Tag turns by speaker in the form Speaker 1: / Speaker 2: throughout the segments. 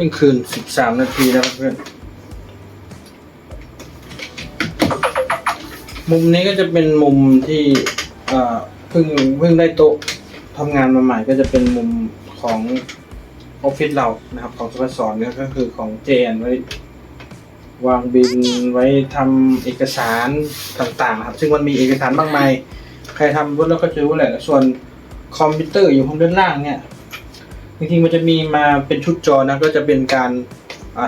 Speaker 1: ที่ยงคืนสิบสามนาทีแล้วเพื่อน มุมนี้ก็จะเป็นมุมที่เพิ่งเพิ่งได้โต๊ะทำงานมาใหม่ก็จะเป็นมุมของออฟฟิศเรานะครับ ของสโมสรเนี่ยก็คือของเจนไว้ วางบินไว้ทำเอกสารต่างๆนะครับ ซึ่งมันมีเอกสารมากมาย ใครทำรถแล้วก็จะรู้แหละ ส่วนคอมพิวเตอร์อยู่ข้างด้านล่างเนี่ย จริงๆมันจะมีมาเป็นชุดจอนะก็จะเป็นการ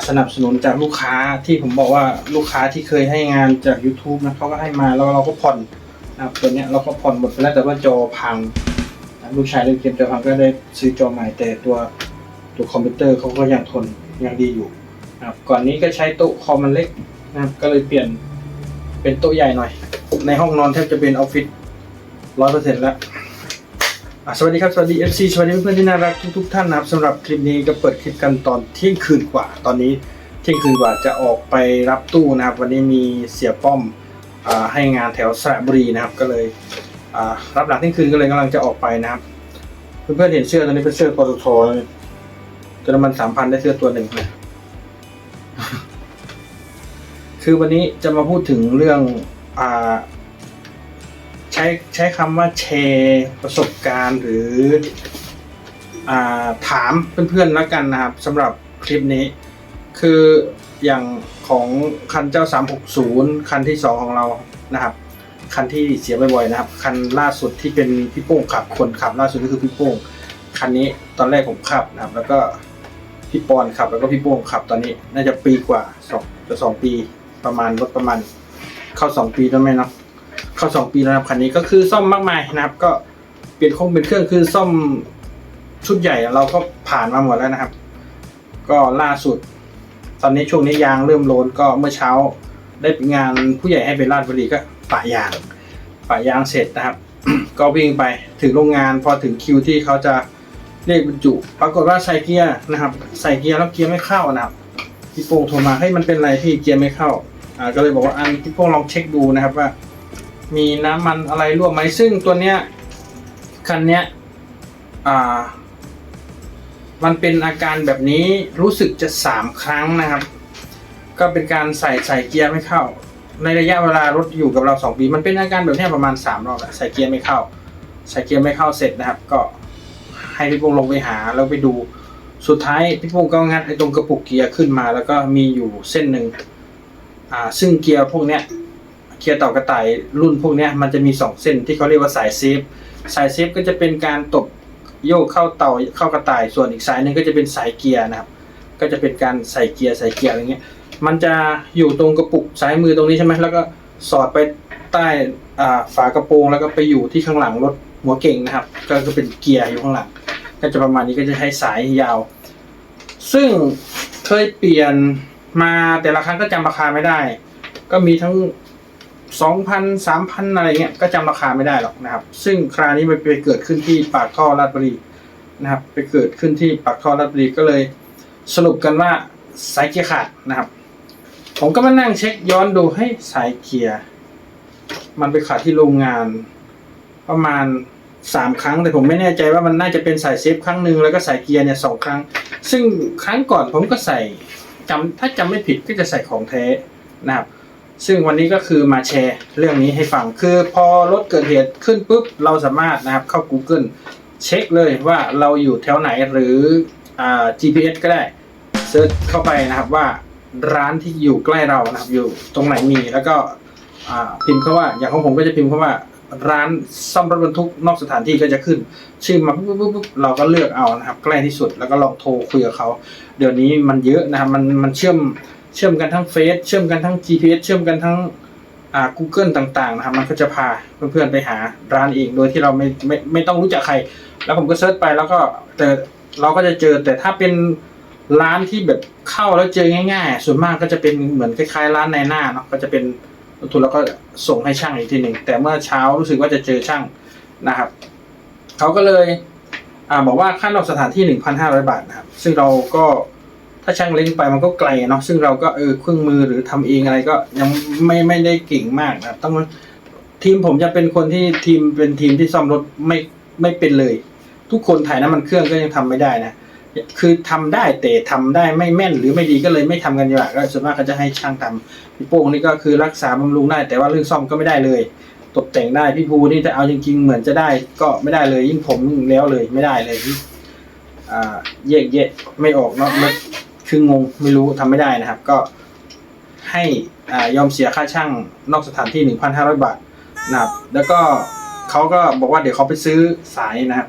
Speaker 1: สนับสนุนจากลูกค้าที่ผมบอกว่าลูกค้าที่เคยให้งานจาก YouTube นะเขาก็ให้มาแล้วเราก็ผ่อนนะครับตัวเนี้ยเราก็ผ่อนหมดไปแล้วแต่ว่าจอพังนะลูกชายเล่นเกมจอพังก็ได้ซื้อจอใหม่แต่ตัวตัวคอมพิวเตอร์เขาก็ยังทนยังดีอยู่นะครับก่อนนี้ก็ใช้โต๊ะคอมมันเล็กนะครับก็เลยเปลี่ยนเป็นโต๊ะใหญ่หน่อย ในห้องนอนแทบจะเป็นออฟฟิศร้อยเปอร์เซ็นต์แล้ว สวัสดีครับสวัสดี FC สวัสดีเพื่อนๆที่น่ารักทุกๆท่านนะครับสำหรับคลิปนี้ก็เปิดคลิปกันตอนเที่ยงคืนกว่า ตอนนี้เที่ยงคืนกว่าจะออกไปรับตู้นะครับ วันนี้มีเสียป้อมอให้งานแถวสระบุรีนะครับ ก็เลยรับหลังเที่ยงคืนก็เลยกำลังจะออกไปนะครับ เพื่อนๆเห็นเสื้อตัวนี้เป็นเสื้อปตทตัวน้ำมันสามพันได้เสื้อตัวหนึ่งนะคือวันนี้จะมาพูดถึงเรื่องอ่า ช้ใช้คำว่าแชร์ประสบการณ์หรืออาถามเพื่อนๆแล้วกันนะครับสำหรับคลิปนี้ คืออย่างของคันเจ้า 360 คันที่ 2 ของเรานะครับ คันที่เสียบ่อยๆนะครับ คันล่าสุดที่เป็นพี่โป้งขับคนขับล่าสุดก็คือพี่โป้งคันนี้ตอนแรกผมขับนะครับ แล้วก็พี่ปอนขับ แล้วก็พี่โป้งขับตอนนี้ น่าจะปีกว่าสองจะสองปีประมาณรถประมาณ เข้าสองปีแล้วไหมเนาะ เข้าสองปีแล้วนะคันนี้ก็คือซ่อมมากมายนะครับ ก็เปลี่ยนคงเป็นเครื่องคือซ่อมชุดใหญ่เราก็ผ่านมาหมดแล้วนะครับ ก็ล่าสุด ตอนนี้ช่วงนี้ยางเริ่มโลนก็เมื่อเช้าได้งานผู้ใหญ่ให้ไปลาดบุรีก็ปะยางปะยางเสร็จนะครับ ก็วิ่งไปถึงโรงงานพอถึงคิวที่เขาจะเรียกบรรจุ ปรากฏว่าใส่เกียร์นะครับ ใส่เกียร์แล้วเกียร์ไม่เข้านะครับพี่โป้งโทรมาให้มันเป็นอะไรพี่เกียร์ไม่เข้าอ่าก็เลยบอกว่าอันพี่โป้งลองเช็คดูนะครับว่า มีน้ำมันอะไรรั่วไหมซึ่งตัวเนี้ยคันเนี้ยอ่า มันเป็นอาการแบบนี้รู้สึกจะสามครั้งนะครับ ก็เป็นการใส่ใส่เกียร์ไม่เข้า ในระยะเวลารถอยู่กับเราสองปี มันเป็นอาการแบบนี้ประมาณสามรอบแหละใส่เกียร์ไม่เข้า ใส่เกียร์ไม่เข้าเสร็จนะครับ ก็ให้พี่พงลงไปหาแล้วไปดูสุดท้ายพี่พงก็งัดไอ้ตรงกระปุกเกียร์ขึ้นมา แล้วก็มีอยู่เส้นหนึ่งอ่าซึ่งเกียร์พวกเนี้ย เกียร์ต่อกระต่ายรุ่นพวกนี้มันจะมีสองเส้นที่เขาเรียกว่าสายเซฟ สายเซฟก็จะเป็นการตบโยกเข้าเต่าเข้ากระต่าย ส่วนอีกสายหนึ่งก็จะเป็นสายเกียร์นะครับ ก็จะเป็นการใส่เกียร์ใส่เกียร์อะไรเงี้ย มันจะอยู่ตรงกระปุกซ้ายมือตรงนี้ใช่ไหมแล้วก็สอดไปใต้ฝากระโปรงแล้วก็ไปอยู่ที่ข้างหลังรถหัวเก่งนะครับ ก็คือเป็นเกียร์อยู่ข้างหลัง ก็จะประมาณนี้ก็จะใช้สายยาว ซึ่งเคยเปลี่ยนมาแต่ละครั้งก็จำราคาไม่ได้ ก็มีทั้ง สองพันสามพันอะไรเงี้ยก็จำราคาไม่ได้หรอกนะครับ ซึ่งคราวนี้มันไปเกิดขึ้นที่ปากท่อลาดบุรีนะครับ ไปเกิดขึ้นที่ปากท่อลาดบุรีก็เลยสรุปกันว่าสายเกียร์ขาดนะครับ ผมก็มานั่งเช็คย้อนดูให้สายเกียร์มันไปขาดที่โรงงาน ประมาณสามครั้งแต่ผมไม่แน่ใจว่ามันน่าจะเป็นสายเซฟครั้งหนึ่งแล้วก็สายเกียร์เนี่ยสองครั้ง ซึ่งครั้งก่อนผมก็ใส่จำถ้าจำไม่ผิดก็จะใส่ของแท้นะครับ ซึ่งวันนี้ก็คือมาแชร์เรื่องนี้ให้ฟัง คือพอรถเกิดเหตุขึ้นปุ๊บ เราสามารถนะครับเข้า Google เช็คเลยว่าเราอยู่แถวไหนหรืออ GPS ก็ได้เซิร์ชเข้าไปนะครับว่าร้านที่อยู่ใกล้เรานะครับอยู่ตรงไหนมีแล้วก็พิมพ์คาว่าอย่างของผมก็จะพิมพ์คาว่าร้านซ่อมรถบรรทุกนอกสถานที่ก็จะขึ้น ชื่อมาปุ๊บปุ๊บปุ๊บเราก็เลือกเอานะครับ ใกล้ที่สุดแล้วก็ลองโทรคุยกับเขา เดี๋ยวนี้มันเยอะนะครับมันมันเชื่อม เชื่อมกันทั้งเฟซเชื่อมกันทั้ง GPS เชื่อมกันทั้งอ่า Google ต่างๆนะครับมันก็จะพาเพื่อนๆไปหาร้านเองโดยที่เราไม่ไม่ไม่ต้องรู้จักใคร แล้วผมก็เซิร์ชไปแล้วก็แต่เราก็จะเจอแต่ถ้าเป็นร้านที่แบบเข้าแล้วเจอง่าย ๆ ส่วนมากก็จะเป็นเหมือนคล้ายๆ ร้านในหน้าเนาะก็จะเป็นทุนแล้วก็ส่งให้ช่างอีกทีหนึ่งแต่เมื่อเช้ารู้สึกว่าจะเจอช่างนะครับเขาก็เลยอ่าบอกว่าค่านอกสถานที่ 1,500 บาทนะครับ ซึ่งเราก็าช่างเล้งไปมันก็ไกลเนาะซึ่งเราก็เออเครื่องมือหรือทำเองอะไรก็ยังไม่ไม่ได้เก่งมากนะต้องทีมผมจะเป็นคนที่ทีมเป็นทีมที่ซ่อมรถไม่ไม่เป็นเลย ทุกคนถ่ายน้ำมันเครื่องก็ยังทำไม่ได้นะคือทำได้แต่ทำได้ไม่แม่นหรือไม่ดีก็เลยไม่ทำกันดีกว่าก็ส่วนมากก็จะให้ช่างทำพี่โป้งนี่ก็คือรักษาบำรุงได้ แต่ว่าเรื่องซ่อมก็ไม่ได้เลย ตกแต่งได้พี่ภูนี่จะเอาจริง ๆ เหมือนจะได้ก็ไม่ได้เลย ยิ่งผมแล้วเลยไม่ได้เลยอ่าแยกแยะไม่ออกเนาะ คืองงไม่รู้ทำไม่ได้นะครับ ก็ให้อยอมเสียค่าช่างนอกสถานที่ 1,500 บาทนะครับแล้วก็เขาก็บอกว่าเดี๋ยวเขาไปซื้อสายนะครับ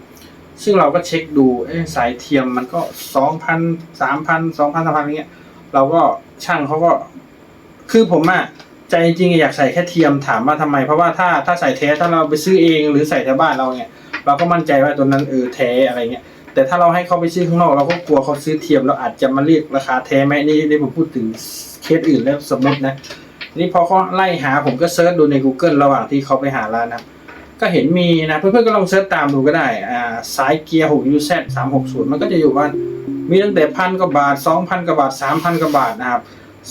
Speaker 1: ซึ่งเราก็เช็คดูเอสายเทียมมันก็สองพันสามพันสองพันสามพันอย่างเงี้ย เราก็ช่างเขาก็ คือผมอะใจจริงอยากใส่แค่เทียมถามว่าทำไม เพราะว่าถ้าถ้าใส่แท้ถ้าเราไปซื้อเองหรือใส่แถวบ้านเราเนี่ย เราก็มั่นใจว่าตัวนั้นเออแท้อะไรเงี้ย แต่ถ้าเราให้เขาไปซื้อข้างนอกเราก็กลัวเขาซื้อเทียมเราอาจจะมาเรียกราคาแท้ไหมนี่นี่ผมพูดถึงเคสอื่นแล้วสมมตินะนี่พอเขาไล่หาผมก็เซิร์ชดูใน Google ระหว่างที่เขาไปหาร้านนะก็เห็นมีนะเพื่อนๆก็ลองเซิร์ชตามดูก็ได้อ่าสายเกียร์6 UZ 360มันก็จะอยู่ว่ามีตั้งแต่พันกว่าบาท2,000กว่าบาท3,000กว่าบาทนะครับ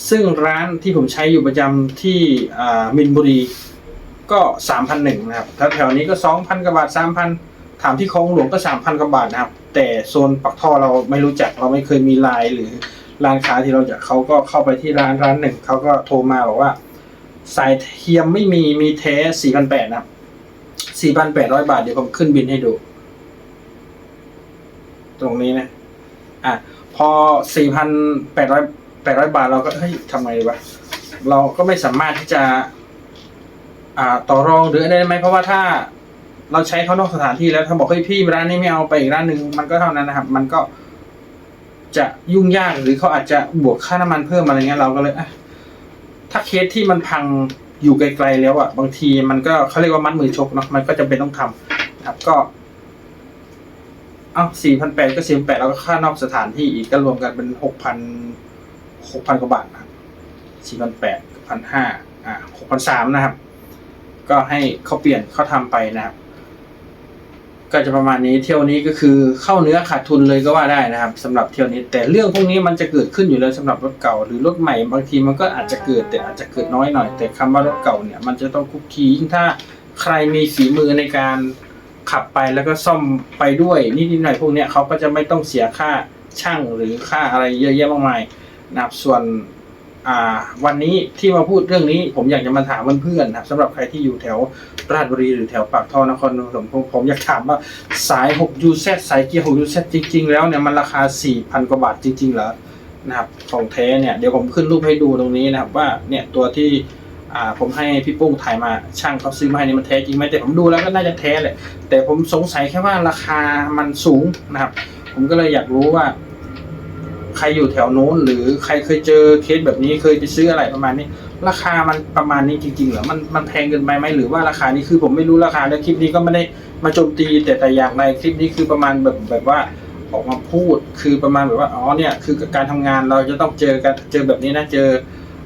Speaker 1: ซึ่งร้านที่ผมใช้อยู่ประจำที่อ่ามินบุรีก็3,001นหนึ่งนะครับแถวๆนี้ก็2,000กว่าบาท3,000ถามที่คลองหลวงก็3,000กว่าบาทนะครับ แต่โซนปักท่อเราไม่รู้จักเราไม่เคยมีไลน์หรือร้านค้าที่เราจะเขาก็เข้าไปที่ร้านร้านหนึ่งเขาก็โทรมาบอกว่า สายเทียมไม่มีมีแท้4,800นแปดนะครับ4,800บาทเดี๋ยวผมขึ้นบินให้ดู ตรงนี้นะอะพอ4,800 800บาทเราก็เฮ้ยทำไงวะเราก็ไม่สามารถที่จะ อ่าต่อรองหรืออะไรได้ไหมเพราะว่าถ้า เราใช้เขานอกสถานที่แล้วถ้าบอกเฮ้ยพี่ร้านนี้ไม่เอาไปอีกร้านหนึ่งมันก็เท่านั้นนะครับ มันก็จะยุ่งยากหรือเขาอาจจะบวกค่าน้ำมันเพิ่มอะไรเงี้ยเราก็เลยอะถ้าเคสที่มันพังอยู่ไกลๆแล้วอะบางทีมันก็เขาเรียกว่ามัดมือชกเนาะมันก็จะเป็นต้องทำนะครับก็เอ้าสี่พันแปดก็สี่พันแปดแล้วก็ค่านอกสถานที่อีกก็รวมกันเป็นหกพันหกพันกว่าบาทนะครับสี่พันแปดพันห้าอ่าหกพันสามนะครับ ก็ให้เขาเปลี่ยนเขาทำไปนะครับ ก็จะประมาณนี้เที่ยวนี้ก็คือเข้าเนื้อขาดทุนเลยก็ว่าได้นะครับสำหรับเที่ยวนี้ แต่เรื่องพวกนี้มันจะเกิดขึ้นอยู่แล้วสำหรับรถเก่าหรือรถใหม่บางทีมันก็อาจจะเกิดแต่อาจจะเกิดน้อยหน่อย แต่คำว่ารถเก่าเนี่ยมันจะต้องคุกคียิ่งถ้าใครมีฝีมือในการขับไปแล้วก็ซ่อมไปด้วยนิดๆหน่อยพวกเนี้ยเขาก็จะไม่ต้องเสียค่าช่างหรือค่าอะไรเยอะแยะมากมายนะครับส่วน อ่า วันนี้ที่มาพูดเรื่องนี้ ผมอยากจะมาถามเพื่อนๆนะครับสำหรับใครที่อยู่แถวราชบุรีหรือแถวปากท่อนครปฐมผมผมอยากถามว่าสาย 6UZ สายเกียร์ 6UZ จริง ๆ แล้วเนี่ยมันราคา 4,000 กว่าบาทจริง ๆ เหรอนะครับของแท้เนี่ยเดี๋ยวผมขึ้นรูปให้ดูตรงนี้นะครับ ว่าเนี่ยตัวที่อ่าผมให้พี่ปุ้งถ่ายมาช่างเขาซื้อมาให้นี่มันแท้จริงไหมแต่ผมดูแล้วก็น่าจะแท้แหละแต่ผมสงสัยแค่ว่าราคามันสูงนะครับ ผมก็เลยอยากรู้ว่า ใครอยู่แถวโน้น หรือใครเคยเจอเคสแบบนี้เคยไปซื้ออะไรประมาณนี้ ราคามันประมาณนี้จริงๆเหรอมันมันแพงเกินไปไหมหรือว่าราคานี้คือผมไม่รู้ราคาแล้วคลิปนี้ก็ไม่ได้มาโจมตีแต่แต่อย่างไรคลิปนี้คือประมาณแบบแบบว่าออกมาพูดคือประมาณแบบว่าอ๋อเนี่ยคือการทำงานเราจะต้องเจอกันเจอแบบนี้นะเจอ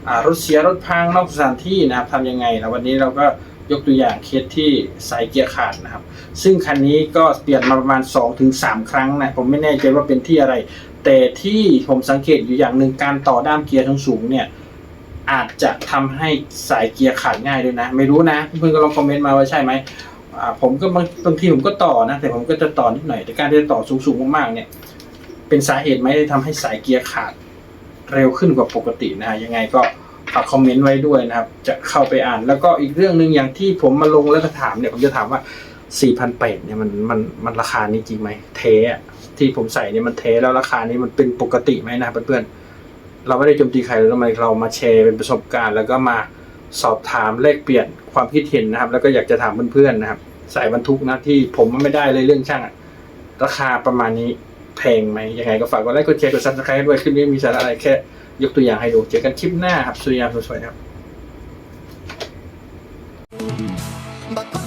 Speaker 1: อ่ารถเสียรถพังนอกสถานที่นะครับทำยังไงนะวันนี้เราก็ยกตัวอย่างเคสที่สายเกียร์ขาดนะครับ ซึ่งคันนี้ก็เปลี่ยนมาประมาณ 2-3ถึงครั้งนะ ผมไม่แน่ใจว่าเป็นที่อะไร แต่ที่ผมสังเกตอยู่อย่างหนึ่งการต่อด้ามเกียร์ทั้งสูงเนี่ยอาจจะทำให้สายเกียร์ขาดง่ายด้วยนะ ไม่รู้นะเพื่อนๆก็ลองคอมเมนต์มาว่าใช่ไหมผมก็บางบางทีผมก็ต่อนะ แต่ผมก็จะต่อนิดหน่อยแต่การที่จะต่อสูงๆมากๆเนี่ย เป็นสาเหตุไหมที่ทำให้สายเกียร์ขาดเร็วขึ้นกว่าปกตินะฮะยังไงก็ฝากคอมเมนต์ไว้ด้วยนะครับ จะเข้าไปอ่าน แล้วก็อีกเรื่องหนึ่งอย่างที่ผมมาลงแล้วก็ถามเนี่ยผมจะถามว่า4,800เนี่ยมันมันมันราคานี้จริงไหมเทอะ ที่ผมใส่เนี่ยมันเทแล้วราคานี้มันเป็นปกติไหมนะเพื่อนๆเราไม่ได้โจมตีใครเไมเรามาแชร์เป็นประสบการณ์ แล้วก็มาสอบถามแลกเปลี่ยนความคิดเห็นนะครับ แล้วก็อยากจะถามเพื่อนๆนะครับ ใส่บรรทุกนะที่ผมไม่ได้เลยเรื่องช่างราคาประมาณนี้แพงไหมยังไงก็ฝากกดไลค์กดแชร์กดซับสไครต์ด้วยคลิปนี้มีสาระอะไรแค่ยกตัวอย่างให้ดูเจอกันคลิปหน้าครับสวัสดีครับสวัสดีครับ